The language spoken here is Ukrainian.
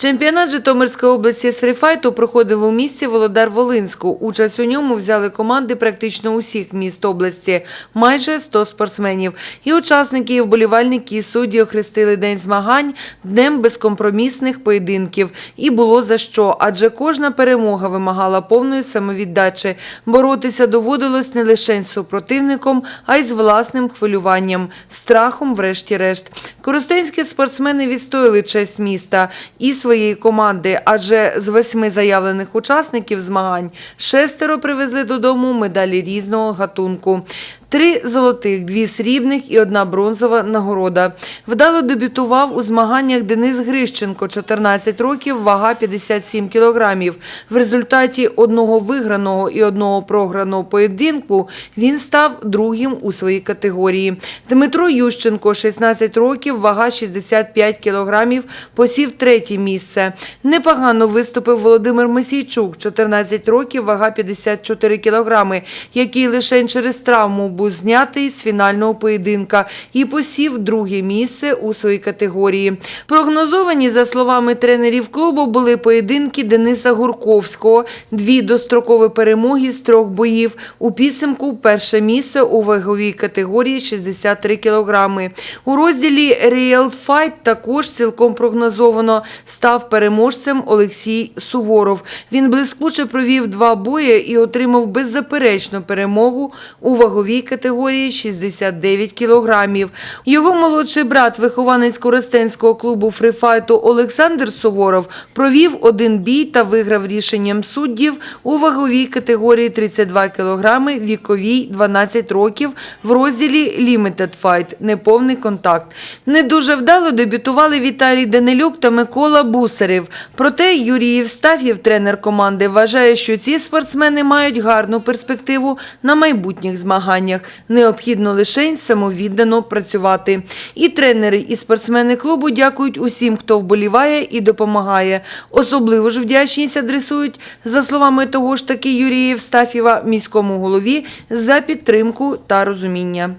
Чемпіонат Житомирської області з фріфайту проходив у місті Володар Волинську. Участь у ньому взяли команди практично усіх міст області, майже 100 спортсменів. І учасники, і вболівальники, і судді охрестили день змагань днем безкомпромісних поєдинків. І було за що, адже кожна перемога вимагала повної самовіддачі. Боротися доводилось не лише з супротивником, а й з власним хвилюванням, страхом, врешті-решт. Коростенські спортсмени відстояли честь міста і своєї команди, адже з восьми заявлених учасників змагань шестеро привезли додому медалі різного гатунку. Три золотих, дві срібних і одна бронзова нагорода. Вдало дебютував у змаганнях Денис Грищенко, 14 років, вага 57 кілограмів. В результаті одного виграного і одного програного поєдинку він став другим у своїй категорії. Дмитро Ющенко, 16 років, вага 65 кілограмів, посів третє місце. Непогано виступив Володимир Мосійчук, 14 років, вага 54 кілограми, який лише через травму був знятий з фінального поєдинка і посів друге місце у своїй категорії. Прогнозовані, за словами тренерів клубу, були поєдинки Дениса Гурковського, дві дострокові перемоги з трьох боїв. У підсумку перше місце у ваговій категорії 63 кілограми. У розділі Real Fight також цілком прогнозовано став переможцем Олексій Суворов. Він блискуче провів два бої і отримав беззаперечну перемогу у ваговій 69 кілограмів. Його молодший брат, вихованець Коростенського клубу фрифайту Олександр Суворов, провів один бій та виграв рішенням суддів у ваговій категорії 32 кілограми, віковій 12 років в розділі Limited Fight – неповний контакт. Не дуже вдало дебютували Віталій Данилюк та Микола Бусарів. Проте Юрій Євстаф'єв, тренер команди, вважає, що ці спортсмени мають гарну перспективу на майбутніх змаганнях. Необхідно лише самовіддано працювати. І тренери, і спортсмени клубу дякують усім, хто вболіває і допомагає. Особливо ж вдячність адресують, за словами того ж таки Юрія Євстафєва, міському голові за підтримку та розуміння.